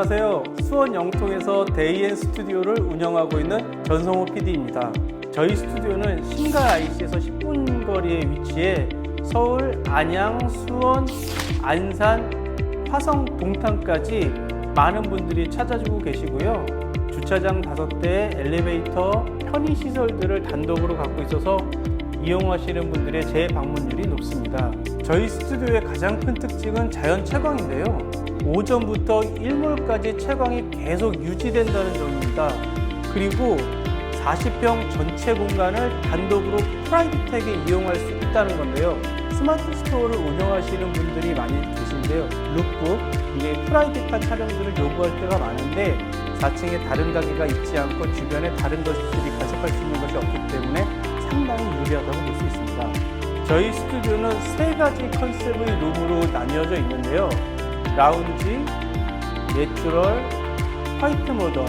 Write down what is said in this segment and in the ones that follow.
안녕하세요. 수원 영통에서 데이앤 스튜디오를 운영하고 있는 전성호 PD입니다. 저희 스튜디오는 신갈 IC에서 10분 거리에 위치해 서울, 안양, 수원, 안산, 화성, 동탄까지 많은 분들이 찾아주고 계시고요. 주차장 5대, 엘리베이터, 편의 시설들을 단독으로 갖고 있어서 이용하시는 분들의 재방문율이 높습니다. 저희 스튜디오의 가장 큰 특징은 자연 채광인데요. 오전부터 일몰까지 채광이 계속 유지된다는 점입니다. 그리고 40평 전체 공간을 단독으로 프라이빗하게 이용할 수 있다는 건데요. 스마트 스토어를 운영하시는 분들이 많이 계신데요. 룩북, 이게 프라이빗한 촬영들을 요구할 때가 많은데 4층에 다른 가게가 있지 않고 주변에 다른 것들이 간섭할 수 있는 것이 없기 때문에 상당히 유리하다고 볼 수 있습니다. 저희 스튜디오는 세 가지 컨셉의 룸으로 나뉘어져 있는데요. 라운지, 내추럴, 화이트 모던,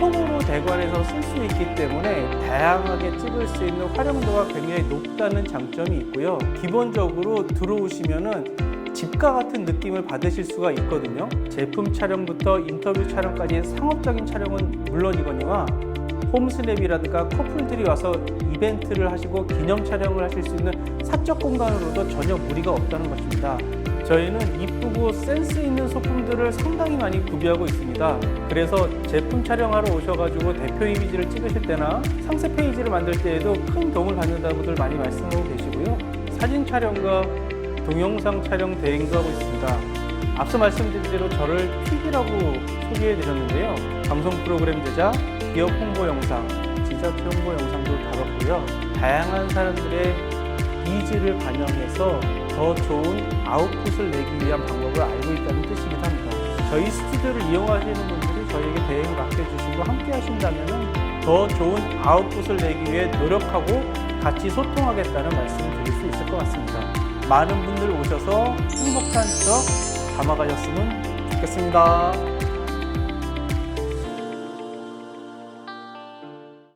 통으로 대관해서 쓸 수 있기 때문에 다양하게 찍을 수 있는 활용도가 굉장히 높다는 장점이 있고요. 기본적으로 들어오시면은 집과 같은 느낌을 받으실 수가 있거든요. 제품 촬영부터 인터뷰 촬영까지 상업적인 촬영은 물론이거니와 홈스냅이라든가 커플들이 와서 이벤트를 하시고 기념 촬영을 하실 수 있는 사적 공간으로도 전혀 무리가 없다는 것입니다. 저희는 이쁘고 센스 있는 소품들을 상당히 많이 구비하고 있습니다. 그래서 제품 촬영하러 오셔가지고 대표 이미지를 찍으실 때나 상세 페이지를 만들 때에도 큰 도움을 받는다고들 많이 말씀하고 계시고요. 사진 촬영과 동영상 촬영 대행도 하고 있습니다. 앞서 말씀드린 대로 저를 PD라고 소개해 드렸는데요. 방송 프로그램 제작, 기업 홍보 영상, 디저트 홍보 영상도 다뤘고요. 다양한 사람들의 니즈를 반영해서 더 좋은 아웃풋을 내기 위한 방법을 알고 있다는 뜻이기도 합니다. 저희 스튜디오를 이용하시는 분들이 저희에게 대행을 맡겨주시고 함께 하신다면 더 좋은 아웃풋을 내기 위해 노력하고 같이 소통하겠다는 말씀을 드릴 수 있을 것 같습니다. 많은 분들 오셔서 행복한 추억 담아가셨으면 좋겠습니다.